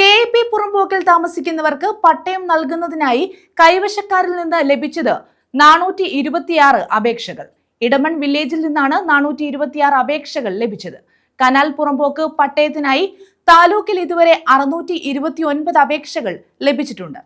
K P പുറമ്പോക്കിൽ താമസിക്കുന്നവർക്ക് പട്ടയം നൽകുന്നതിനായി കൈവശക്കാരിൽ നിന്ന് ലഭിച്ചത് നാനൂറ്റി ഇരുപത്തിയാറ് അപേക്ഷകൾ. ഇടമൺ വില്ലേജിൽ നിന്നാണ് നാനൂറ്റി ഇരുപത്തിയാറ് അപേക്ഷകൾ ലഭിച്ചത്. കനാൽ പുറമ്പോക്ക് പട്ടയത്തിനായി താലൂക്കിൽ ഇതുവരെ അറുന്നൂറ്റി ഇരുപത്തി ഒൻപത് അപേക്ഷകൾ ലഭിച്ചിട്ടുണ്ട്.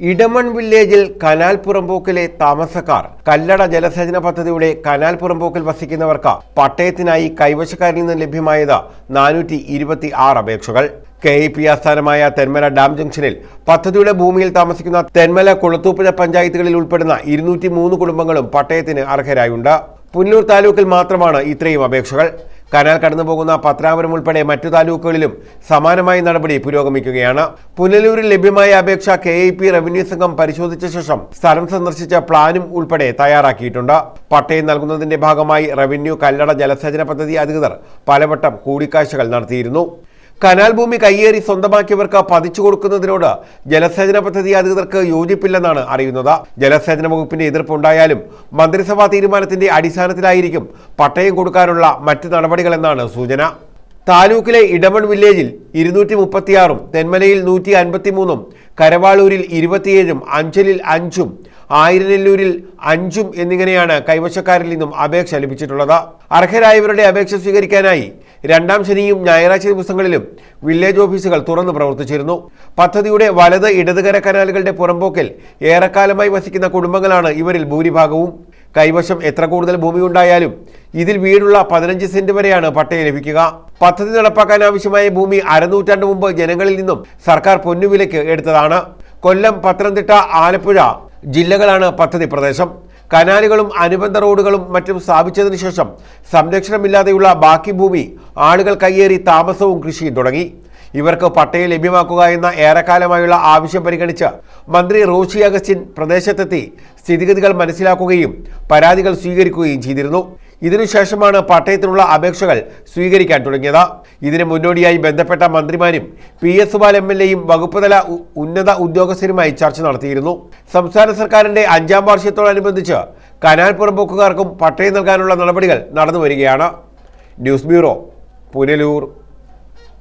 ഇടമൺ വില്ലേജിൽ കനാൽ പുറമ്പോക്കിലെ താമസക്കാർ. കല്ലട ജലസേചന പദ്ധതിയുടെ കനാൽ പുറമ്പോക്കിൽ വസിക്കുന്നവർക്ക് പട്ടയത്തിനായി കൈവശക്കാരിൽ നിന്ന് ലഭ്യമായത് നാനൂറ്റി ഇരുപത്തി ആറ് അപേക്ഷകൾ. കെ ഇ പി ആസ്ഥാനമായ തെന്മല ഡാം ജംഗ്ഷനിൽ പദ്ധതിയുടെ ഭൂമിയിൽ താമസിക്കുന്ന തെന്മല കുളത്തൂപ്പുഴ പഞ്ചായത്തുകളിൽ ഉൾപ്പെടുന്ന ഇരുന്നൂറ്റി മൂന്ന് കുടുംബങ്ങളും പട്ടയത്തിന് അർഹരായുണ്ട്. പുന്നൂർ താലൂക്കിൽ മാത്രമാണ് ഇത്രയും അപേക്ഷകൾ. കനാൽ കടന്നു പോകുന്ന പത്രാപുരം ഉൾപ്പെടെ മറ്റു താലൂക്കുകളിലും സമാനമായ നടപടി പുരോഗമിക്കുകയാണ്. പുനലൂരിൽ ലഭ്യമായ അപേക്ഷ കെ ഐ പി റവന്യൂ സംഘം പരിശോധിച്ച ശേഷം സ്ഥലം സന്ദർശിച്ച പ്ലാനും ഉൾപ്പെടെ തയ്യാറാക്കിയിട്ടുണ്ട്. പട്ടയം നൽകുന്നതിന്റെ ഭാഗമായി റവന്യൂ കല്ലട ജലസേചന പദ്ധതി അധികൃതർ പലവട്ടം കൂടിക്കാഴ്ചകൾ നടത്തിയിരുന്നു. കനാൽ ഭൂമി കയ്യേറി സ്വന്തമാക്കിയവർക്ക് പതിച്ചു കൊടുക്കുന്നതിനോട് ജലസേചന പദ്ധതി അധികൃതർക്ക് യോജിപ്പില്ലെന്നാണ് അറിയുന്നത്. ജലസേചന വകുപ്പിന്റെ എതിർപ്പുണ്ടായാലും മന്ത്രിസഭാ തീരുമാനത്തിന്റെ അടിസ്ഥാനത്തിലായിരിക്കും പട്ടയം കൊടുക്കാനുള്ള മറ്റ് നടപടികളെന്നാണ് സൂചന. താലൂക്കിലെ ഇടമൺ വില്ലേജിൽ ഇരുന്നൂറ്റി മുപ്പത്തിയാറും തെന്മലയിൽ നൂറ്റി അൻപത്തിമൂന്നും കരവാളൂരിൽ ഇരുപത്തിയേഴും അഞ്ചലിൽ അഞ്ചും ആയിരനെല്ലൂരിൽ അഞ്ചും എന്നിങ്ങനെയാണ് കൈവശക്കാരിൽ നിന്നും അപേക്ഷ ലഭിച്ചിട്ടുള്ളത്. അർഹരായവരുടെ അപേക്ഷ സ്വീകരിക്കാനായി രണ്ടാം ശനിയും ഞായറാഴ്ച ദിവസങ്ങളിലും വില്ലേജ് ഓഫീസുകൾ തുറന്നു പ്രവർത്തിച്ചിരുന്നു. പദ്ധതിയുടെ വലത് ഇടതുകര കനാലുകളുടെ പുറമ്പോക്കിൽ ഏറെക്കാലമായി വസിക്കുന്ന കുടുംബങ്ങളാണ് ഇവരിൽ ഭൂരിഭാഗവും. കൈവശം എത്ര കൂടുതൽ ഭൂമി ഉണ്ടായാലും ഇതിൽ വീടുള്ള പതിനഞ്ച് സെന്റ് വരെയാണ് പട്ടയം ലഭിക്കുക. പദ്ധതി നടപ്പാക്കാൻ ആവശ്യമായ ഭൂമി അരനൂറ്റാണ്ട് മുമ്പ് ജനങ്ങളിൽ നിന്നും സർക്കാർ പൊന്നുവിലയ്ക്ക് എടുത്തതാണ്. കൊല്ലം പത്തനംതിട്ട ആലപ്പുഴ ജില്ലകളാണ് പദ്ധതി പ്രദേശം. കനാലുകളും അനുബന്ധ റോഡുകളും മറ്റും സ്ഥാപിച്ചതിനു ശേഷം സംരക്ഷണമില്ലാതെയുള്ള ബാക്കി ഭൂമി ആളുകൾ കയ്യേറി താമസവും കൃഷിയും തുടങ്ങി. ഇവർക്ക് പട്ടയം ലഭ്യമാക്കുക എന്ന ഏറെക്കാലമായുള്ള ആവശ്യം പരിഗണിച്ച് മന്ത്രി റോഷി അഗസ്റ്റിൻ പ്രദേശത്തെത്തി സ്ഥിതിഗതികൾ മനസ്സിലാക്കുകയും പരാതികൾ സ്വീകരിക്കുകയും ചെയ്തിരുന്നു. ഇതിനുശേഷമാണ് പട്ടയത്തിനുള്ള അപേക്ഷകൾ സ്വീകരിക്കാൻ തുടങ്ങിയത്. ഇതിന് മുന്നോടിയായി ബന്ധപ്പെട്ട മന്ത്രിമാരും P S Subal M L എയും വകുപ്പുതല ഉന്നത ഉദ്യോഗസ്ഥരുമായി ചർച്ച നടത്തിയിരുന്നു. സംസ്ഥാന സർക്കാരിന്റെ അഞ്ചാം വാർഷികത്തോടനുബന്ധിച്ച് കനാൽ പുറമ്പോക്കുകാർക്കും പട്ടയം നൽകാനുള്ള നടപടികൾ നടന്നു വരികയാണ് ന്യൂസ് ബ്യൂറോ പുനലൂർ.